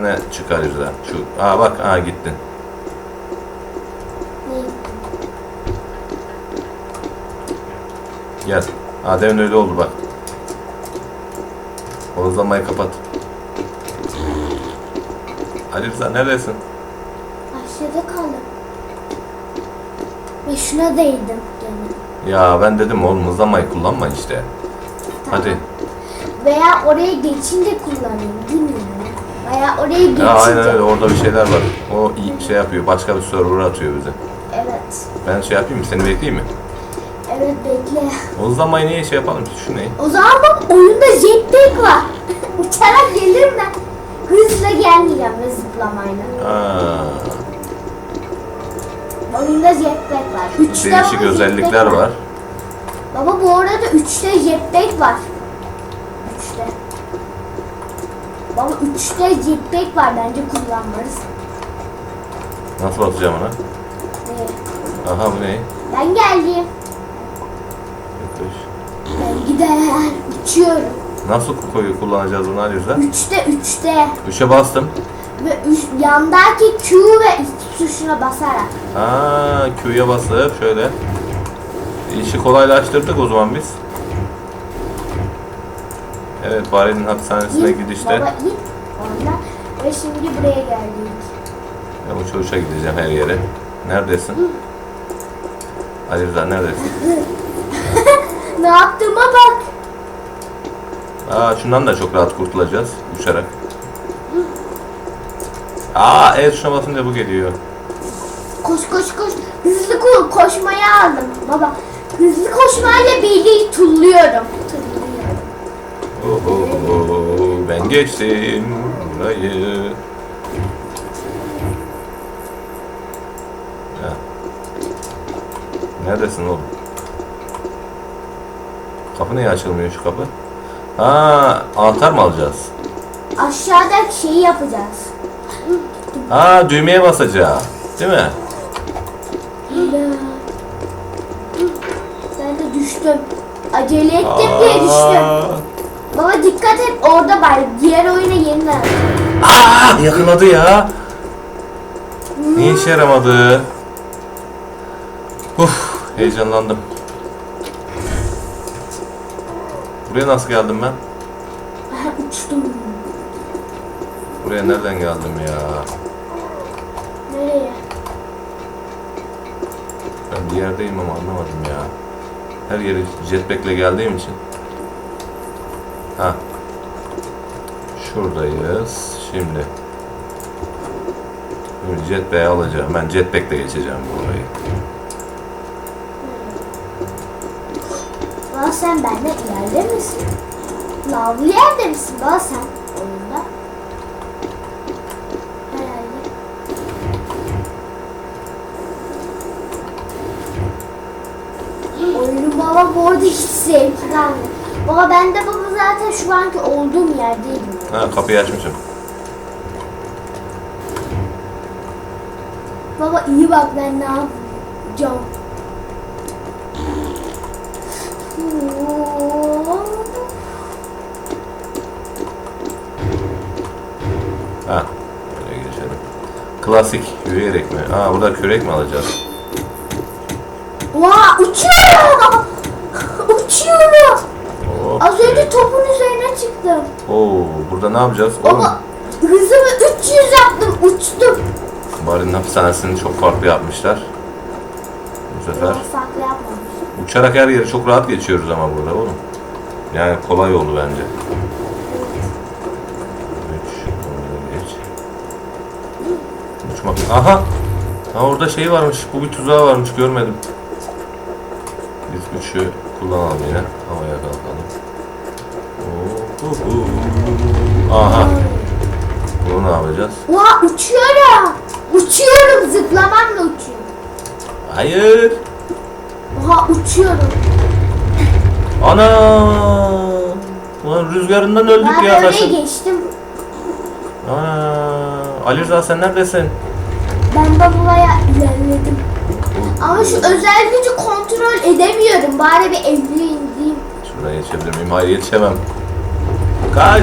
Ne çıkarırız da? Şu, aa bak, aa gittin. Ne? Gel. Aa demin öyle oldu bak. Horozlamayı kapat. Ali Rıza neredesin? Aşağıda kaldım. Ve şuna değdim. Ya ben dedim oğlum hızlamayı kullanma işte. Hadi. Veya oraya geçince kullanayım bilmiyorum. Veya oraya geçince. Ya aynen öyle orada bir şeyler var. O şey yapıyor. Başka bir server atıyor bize. Evet. Ben şey yapayım mı? Seni bekleyeyim mi? Evet bekle. O hızlamayı niye şey yapalım? Şu ne? O zaman bak oyunda jetpack var. Uçarak gelirim ben. Hızla gelmeyeceğim ve zıplamayla. Aa, Oyunda jetpack var. Üçte değişik özellikler var. Baba bu arada üçte jetpack var. Üçte. Baba üçte jetpack var bence kullanmalıyız. Nasıl atacağım ona? Ee, Aha bu ne? Ben geldim. Yaklaş. Ben gider. Uçuyorum. Nasıl koyu kullanacağız bunu Ali Rıza? Üçte üçte. Üçe bastım. Ve üç, yandaki Q ve X tuşuna basarak. Aa, Q'ya basıp şöyle. İşi kolaylaştırdık o zaman biz. Evet, Bahreyn'in hapishanesine İn, gidişte. Baba in. Ondan. Ve şimdi buraya geldik. Ben uça uça gideceğim her yere. Neredesin? Ali Rıza neredesin? Ne yaptığıma bak. Aa, şundan da çok rahat kurtulacağız uçarak. Aa, evet şuna basınca bu geliyor. Koş koş koş. Hızlı ko- koşmaya aldım. Baba hızlı koşmayla birliği tulluyorum. Tulluyorum. Ben geçtim burayı. Ha. Neredesin oğlum? Kapı niye açılmıyor şu kapı? Ha, anahtar mı alacağız? Aşağıdaki şeyi yapacağız. Ha, düğmeye basacağız. Değil mi? Ben de düştüm. Acele ettim diye düştüm. Baba dikkat et orada bari. Diğer oyuna yeniden. Aa, yakaladı ya. Niye işe yaramadı? Uf, heyecanlandım. Buraya nasıl geldim ben? Uçtum. Buraya nereden geldim ya? Nereye? Ben bir yerdeyim ama anlamadım ya. Her yere jetpack'le geldiğim için. Şuradayız. Şimdi. Jetpack'i alacağım. Ben jetpack'le geçeceğim burayı. Baba sen benimle ileride misin? Lavlı yerde misin baba sen oyunda? Herhalde. Oyunu baba bu arada hiç zevkli. Baba ben de baba zaten şu anki olduğum yerdeyim. Ha kapıyı açmışım. Baba iyi bak ben ne yapacağım. Ha. Böyle geçelim. Klasik yürüyerek mi? Aa burada kürek mi alacağız? Vaa uçuyorum. uçuyorum. Oh, Az önce kürek. topun çıktım. Oo, burada ne yapacağız? Oğlum, Baba hızımı 300 yaptım uçtum. Bari'nin hapishanesini çok farklı yapmışlar. Bu sefer farklı uçarak her yeri çok rahat geçiyoruz ama burada oğlum. Yani kolay oldu bence. Uçmak. Aha! Ha orada şey varmış. Bu bir tuzağı varmış. Görmedim. Biz üçü kullanalım yine. Havaya kalkalım. Aha! Bunu ne yapacağız? Vaa uçuyorum. Uçuyorum zıplamamla uçuyorum. Hayır! Oha uçuyorum. Ana! Ulan rüzgarından öldük Ben ya oraya taşın. geçtim. Ana! Ali Rıza sen neredesin? Ben babaya ilerledim. Ama şu özel gücü kontrol edemiyorum. Bari bir evliliğe ineyim. Şuradan geçebilir miyim? Hayır yetişemem. Kaç!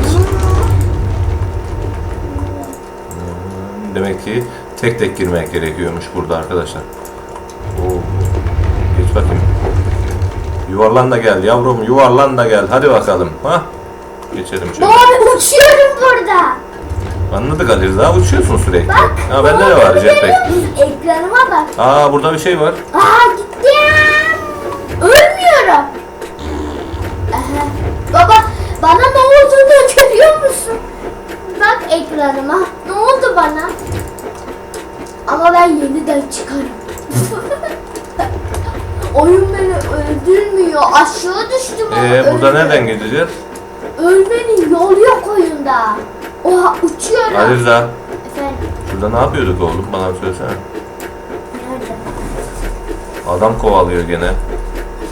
Demek ki tek tek girmek gerekiyormuş burada arkadaşlar. Oo. Geç bakayım. Yuvarlan da gel yavrum yuvarlan da gel. Hadi bakalım. Ha? Geçelim şöyle. Baba ben uçuyorum burada. Anladık Ali Rıza uçuyorsun sürekli. Bak. Ha bende de baba, var jetpack. Ekranıma bak. Aa burada bir şey var. Aa gittim. Ölmüyorum. Aha. Baba bana ne olduğunu görüyor musun? Bak ekranıma. Ne oldu bana? Ama ben yeniden çıkarım. Oyun beni öldürmüyor. Aşağı düştüm ama Ee, burada ölmüyorum. nereden gideceğiz? Ölmenin yolu yok oyunda. Oha uçuyorum. Ali Rıza Efendim şurada ne yapıyorduk oğlum bana bir söylesene. nerede? Adam kovalıyor gene.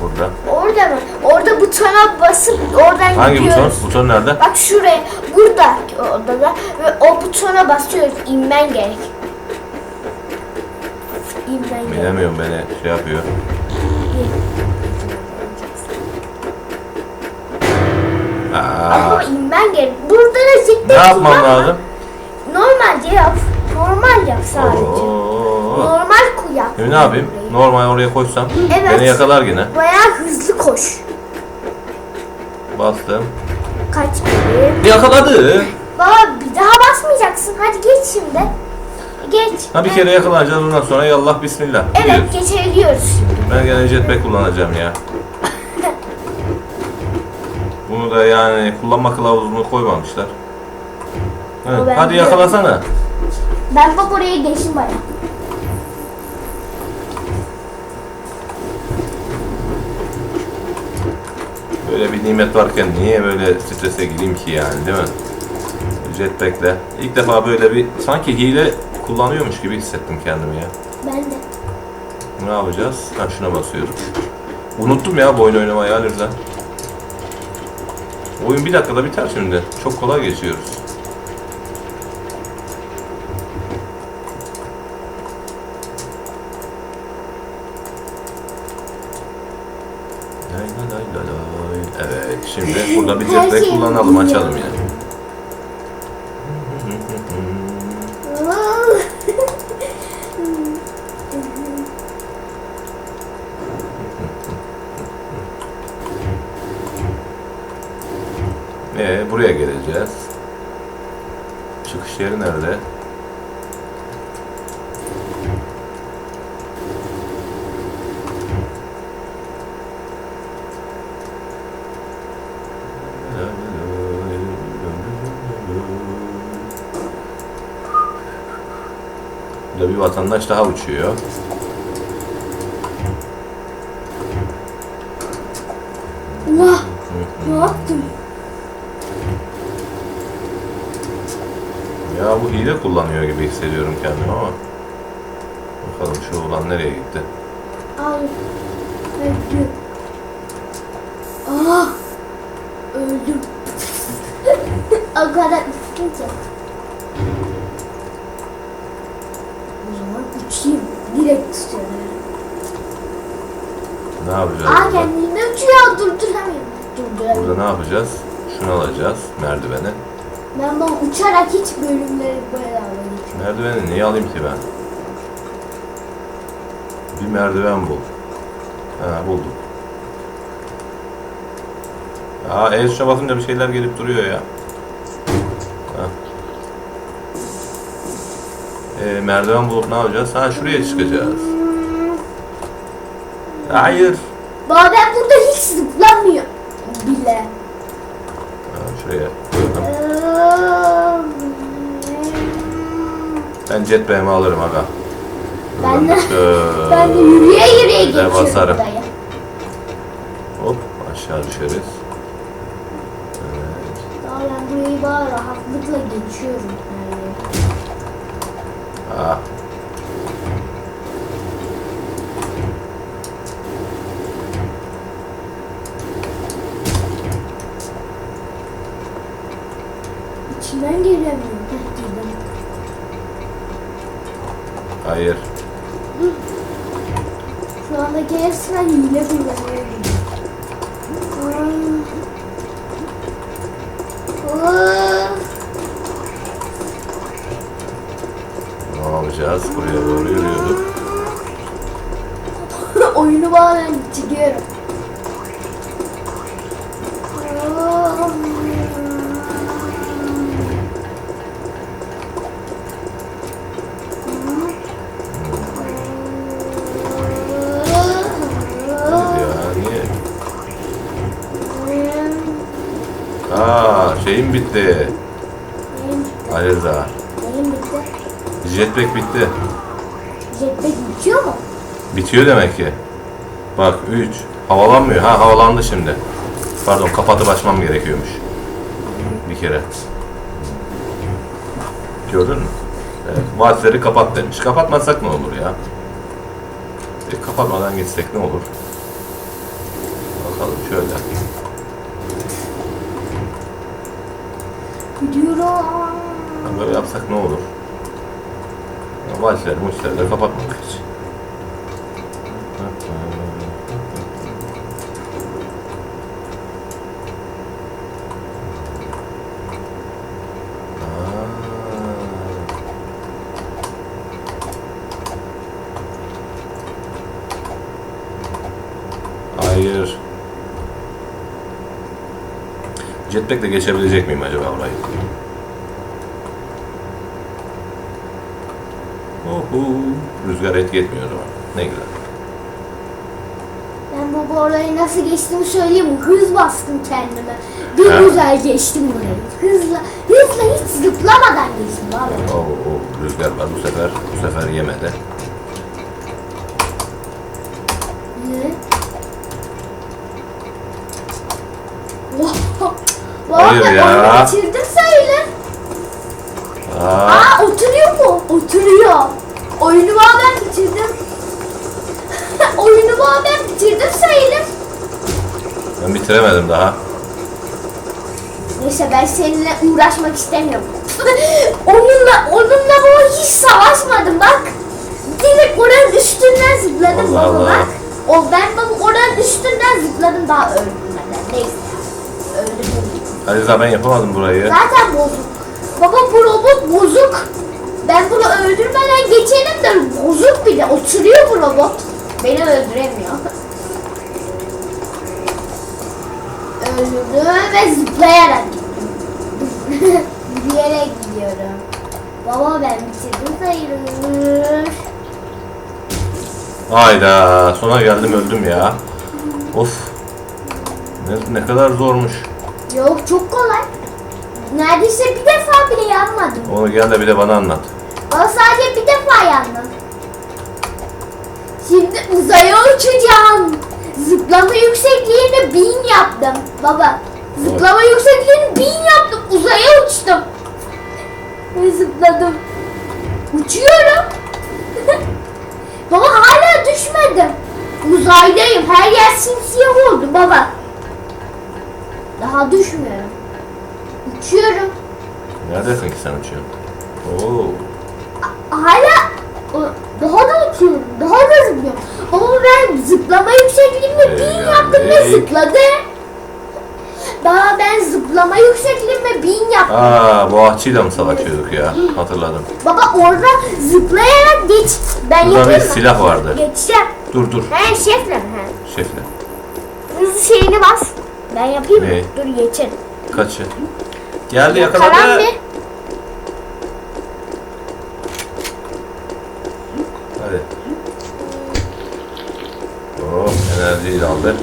Burada. Orada mı? Orada butona basıp oradan Hangi buton? gidiyoruz. Buton nerede? Bak şuraya, burada odada ve o butona basıyoruz. İnmen gerek. İnmen gerek. Bilemiyorum beni şey yapıyor. Aa, Ama inmen gerek. Burada da ciddi ne yapmam lazım? Normalce yap. Normal yap sadece. Oo. Normal ku yap. Şimdi ne yapayım? Normal oraya koysam Evet. beni yakalar yine. Bayağı hızlı koş. Bastım. Kaç kere? Yakaladı. Baba bir daha basmayacaksın. Hadi geç şimdi. Geç. Ha bir kere yakalanacağız ondan sonra yallah bismillah. Evet Gidiyoruz. geçebiliyoruz. Ben gene jetpack kullanacağım ya. Bunu da yani kullanma kılavuzunu koymamışlar. Evet, hadi yakalasana. Ben bak oraya geçtim bayağı. Böyle bir nimet varken niye böyle strese gireyim ki yani değil mi? Jetpack'le. İlk defa böyle bir sanki hile kullanıyormuş gibi hissettim kendimi ya. Ben de. Ne yapacağız? Ha şuna basıyoruz. Unuttum ya bu oyun oynamayı Ali Rıza. Oyun bir dakikada biter şimdi. Çok kolay geçiyoruz. Lay lay lay lay şimdi burada bir jetpack şeyi kullanalım açalım yani. Ee, buraya geleceğiz. Çıkış yeri nerede? Burada bir vatandaş daha uçuyor. Allah. Ne yaptım? Ya bu hile kullanıyor gibi hissediyorum kendimi ama. Bakalım şu olan nereye gitti? Ay. Öldüm. Ah. Öldüm. o kadar üstünce. O uçayım. Direkt tutuyorum. Ne yapacağız? Aa burada? kendini uçuyor. Durduramıyorum. Durduramıyorum. Burada ne yapacağız? Şunu alacağız, merdiveni. Ben bu uçarak hiç bölümleri böyle alayım. Merdiveni niye alayım ki ben? Bir merdiven bul. Ha buldum. Aa el tuşuna basınca bir şeyler gelip duruyor ya. Ee, merdiven bulup ne yapacağız? Ha şuraya çıkacağız. Hayır. Baba ben burada hiç zıplamıyorum bile. Ha, şuraya. Ben jetpack'imi alırım aga. Ben de, Şöyle ben de yürüye yürüye geçiyorum basarım. buraya. Hop aşağı düşeriz. Evet. Daha ben burayı daha rahatlıkla geçiyorum. Ah. İçinden giremiyorum. Heh, girdim. Hayır. Şu andaki hepsine hile kullanıyorum. Of. Ne yapacağız? Buraya doğru yürüyorduk. Oyunu. Ya niye? Aa şeyim bitti. Rıza. Jetpack bitti. Jetpack bitiyor mu? Bitiyor demek ki. Bak 3. Havalanmıyor. Ha havalandı şimdi. Pardon kapatıp açmam gerekiyormuş. Bir kere. Gördün mü? Evet, vaatleri kapat demiş. Kapatmazsak ne olur ya? E, kapatmadan geçsek ne olur? Bakalım şöyle. Gidiyorum. Böyle yapsak ne olur? Muşları da kapatmadık hiç. Hayır. Jetpack'le geçebilecek miyim acaba orayı? Rüzgar etki etmiyor o zaman. Ne güzel. Ben bu orayı nasıl geçtiğimi söyleyeyim mi? Hız bastım kendime. Bir Ha. güzel geçtim burayı. Hızla, hızla hiç zıplamadan geçtim abi. Oo, oo, rüzgar var bu sefer. Bu sefer yemedi. Ne? Vah! Vah Hayır ben ya. oyunu bitirdim sayılır. Aa, Aa oturuyor mu? Oturuyor. Oyunu ben bitirdim. Oyunu ben bitirdim sayılır. ben bitiremedim daha. Neyse ben seninle uğraşmak istemiyorum. onunla onunla bu hiç savaşmadım bak. Direkt oranın üstünden zıpladım Allah baba Allah. bak. O ben baba oranın üstünden zıpladım daha öldürmeden. Neyse ya. Öldürdüm. Ali Rıza ben yapamadım burayı. Zaten bozuk. Baba bu robot bozuk. Ben bunu öldürmeden geçelim de bozuk bir de oturuyor bu robot. Beni öldüremiyor. Öldürdüm ve zıplayarak gittim. Yürüyerek gidiyorum. Baba ben bitirdim sayılır. Hayda sona geldim öldüm ya. Of. Ne, ne kadar zormuş. Yok çok kolay. Neredeyse bir defa bile yanmadım. Onu gel de bir de bana anlat. Bana sadece bir defa yandım. Şimdi uzaya uçacağım. Zıplama yüksekliğini bin yaptım. Baba. Zıplama yüksekliğini bin yaptım. Uzaya uçtum. Ve zıpladım. Uçuyorum. baba hala düşmedim. Uzaydayım. Her yer simsiyah oldu baba. Daha düşmüyorum. Uçuyorum. Neredesin ki sen uçuyorsun? Oo. Hala o- daha da uçuyorum. Daha da zıplıyorum. Ama ben zıplama yüksekliğimi bin yaptım ve zıpladı. Daha ben zıplama yüksekliğimi bin yaptım. Aa bu ahçıyla mı savaşıyorduk ya? Hatırladım. Baba orada zıplayarak geç. Ben Burada bir silah vardı. Geçeceğim. Dur dur. He şefle? He. Şefle. Hızlı şeyini bas. Ben yapayım mı? Dur geçin. Kaçı? Geldi yakaladı. bir. Hadi. Oh enerjiyi de aldı.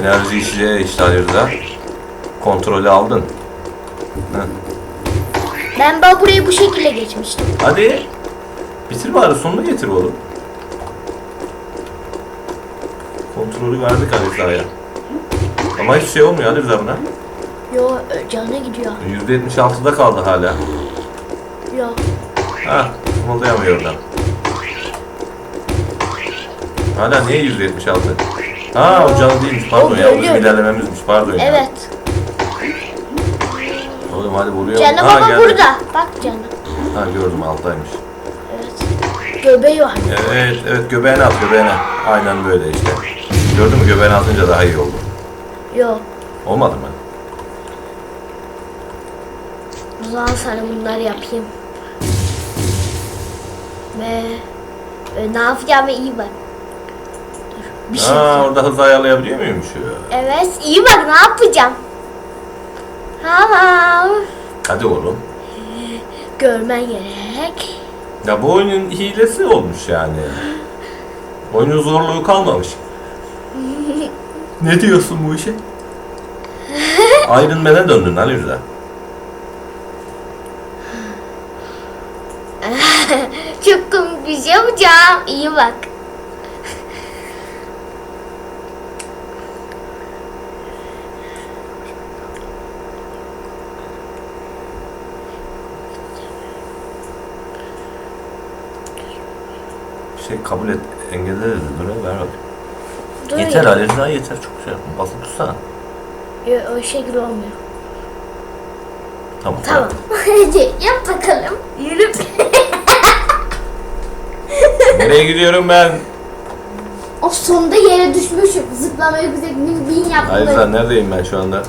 Enerji içeceği işte Rıza. Kontrolü aldın. Heh. Ben daha burayı bu şekilde geçmiştim. Hadi. Bitir bari sonunu getir oğlum. Kontrolü verdik Ali Rıza'ya. Ama hiçbir şey olmuyor Ali Rıza buna. Yo canına gidiyor. %76'da kaldı hala. Yo. Ha, kımıldayamıyor oradan. Hala niye %76? Ha o canı değilmiş pardon ya. O bizim ilerlememizmiş pardon ya. Evet. Oğlum hadi vuruyor. Canı Ha, baba geldi. burada. Bak canı. Ha gördüm alttaymış. Evet. Göbeği var. Evet evet göbeğine at göbeğine. Aynen böyle işte. Gördün mü göbeğine atınca daha iyi oldu. Yo. Olmadı mı? O zaman sana bunları yapayım. Ve, ve ne yapacağımı iyi bak. Dur, bir şey. Aa, orada hız ayarlayabiliyor muymuş ya? Evet, iyi bak ne yapacağım. Tamam. Hadi oğlum. Görmen gerek. Ya bu oyunun hilesi olmuş yani. Oyunun zorluğu kalmamış. Ne diyorsun bu işe? Iron Man'e döndün Ali Rıza. Çok komik bir şey yapacağım. İyi bak. Şey kabul et, engelle dedi. Dur Yeter. Ali Rıza yeter çok şey yapma. Basıp tutsana. Yo, o şekil olmuyor. Tamam. Tamam. Hadi yap bakalım. Yürü. Nereye gidiyorum ben? O sonunda yere düşmüşüm. Zıplama yüksek bin, bin yaptım. Ali Rıza neredeyim ben şu anda?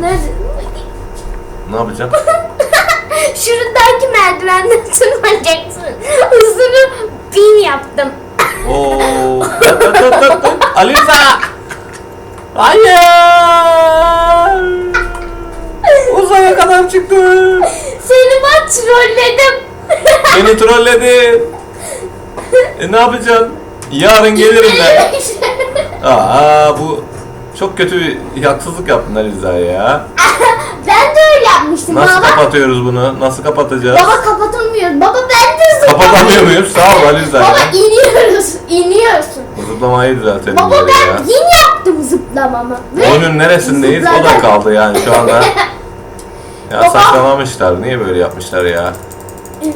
Nerede? Ne yapacağım? Şuradaki merdivenden tırmanacaksın. Hızını bin yaptım. Oo. Tut tut tut tut. tut. Ali Rıza! Hayır! Uzaya kadar çıktım. Seni ben trolledim. Beni trolledi. E ne yapacaksın? Yarın gelirim ben. Aa bu çok kötü bir haksızlık yaptın Ali Rıza ya. ben de öyle yapmıştım Nasıl baba. kapatıyoruz bunu? Nasıl kapatacağız? Baba kapatamıyoruz. Baba ben de zıplamam. Kapatamıyor muyuz? Sağ ol Ali Rıza Baba iniyoruz. İniyorsun. Zıplamayı düzeltelim Baba böyle ya. ben yine yaptım zıplamamı. Oyunun neresindeyiz? O da kaldı yani şu anda. Ya Baba. saçmalamışlar. Niye böyle yapmışlar ya? Hmm.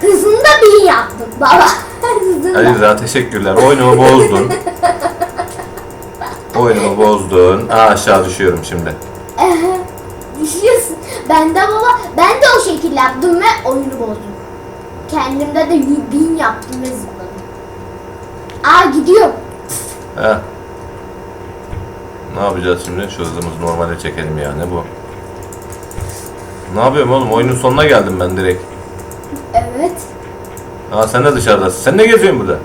Hızını da bin yaptım baba. Hızını Ali da. Rıza teşekkürler. Oyunumu bozdun. Oyunumu bozdun. Aa aşağı düşüyorum şimdi. Düşüyorsun. Ben de baba, ben de o şekilde yaptım ve oyunu bozdum. Kendimde de bin yaptım ve zıpladım. Aa gidiyor. Heh. Ne yapacağız şimdi? Şu hızımızı normale çekelim ya. Ne bu? Ne yapıyorum oğlum? Oyunun sonuna geldim ben direkt. Evet. Aa sen de dışarıdasın. Sen ne geziyorsun burada?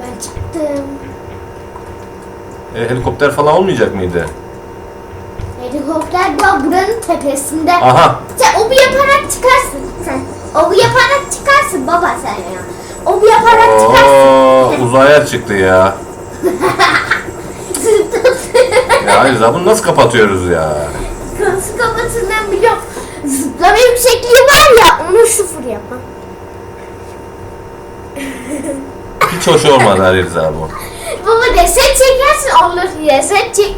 Ben çıktım. E, helikopter falan olmayacak mıydı? Helikopter daha buranın tepesinde. Aha. Sen o bir yaparak çıkarsın sen. O bir yaparak çıkarsın baba sen ya. O bir yaparak Oo, çıkarsın. uzaya çıktı ya. Ya Rıza bunu nasıl kapatıyoruz ya? Nasıl kapatılır biliyorum. Zıplama yüksekliği var ya onu sıfır yapma. Hiç hoş olmadı Ali Rıza bu. Baba reset çekersin olur. Reset çek.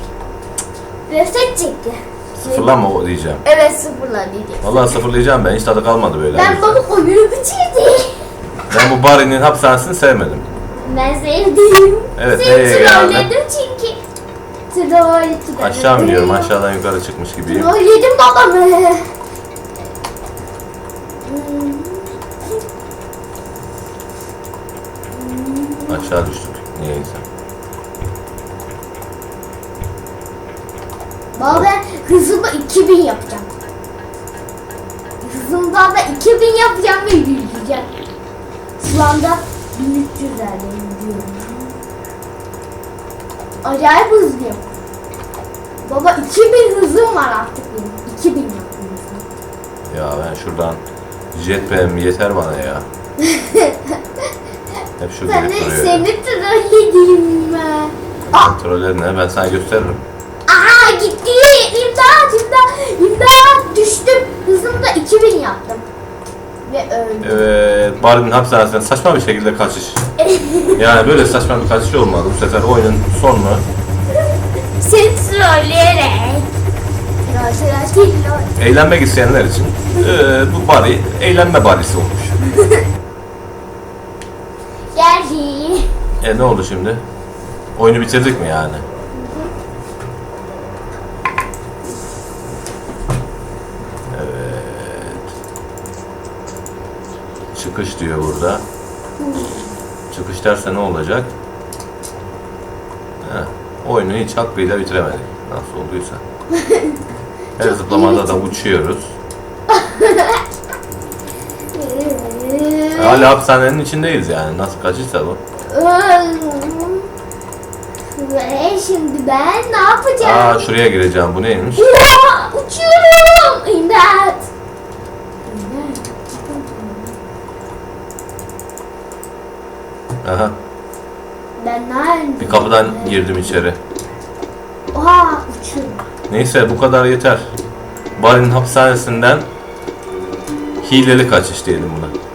Reset çek ya. Sıfırlama o diyeceğim. Evet sıfırla diyeceksin. Vallahi sıfırlayacağım ben. Hiç tadı kalmadı böyle. Ben baba oyunu bitirdim. Ben bu Barry'nin hapishanesini sevmedim. Ben sevdim. Evet, Seni nereye geldin? trolledim çünkü. Troll. Aşağı mı diyorum? Aşağıdan yukarı çıkmış gibiyim. Trolledim babamı. Aşağı düştük. Niyeyse. Baba ben hızımı 2000 yapacağım. Hızımdan da 2000 yapacağım ve yürüyeceğim. Şu anda 1300'lerdeyim diyorum. Acayip hızlıyım. Baba 2000 hızım var artık benim. 2000 yaptım. Ya ben şuradan jetpack'im yeter bana ya. Hep şu Seni, gelip duruyor ya. seni trolledim ben. Aa, Kontrolleri ne? Ben sana gösteririm. aa gitti. İmdat imdat. İmdat düştüm. Hızımı da 2000 yaptım. Ve öldüm. Evet, Barry'nin hapishanesinden saçma bir şekilde kaçış. Yani böyle saçma bir kaçış olmadı. Bu sefer oyunun sonunu Seni trolleyerek. Troll troll troll. eğlenmek isteyenler için eee, bu Barry eğlenme Barry'si olmuş. Geldi. E ne oldu şimdi? Oyunu bitirdik mi yani? Çıkış diyor burada. Çıkış derse ne olacak? Heh, oyunu hiç hakkıyla bitiremedik. Nasıl olduysa. Her zıplamada da uçuyoruz. Hala hapishanenin içindeyiz yani. Nasıl kaçışsa bu? Ve şimdi ben ne yapacağım? Aa şuraya gireceğim. Bu neymiş? Oha, uçuyorum. İmdat. Aha. Ben nerede? Bir kapıdan girdim içeri. Oha uçuyorum. Neyse bu kadar yeter. Barin hapishanesinden hileli kaçış diyelim buna.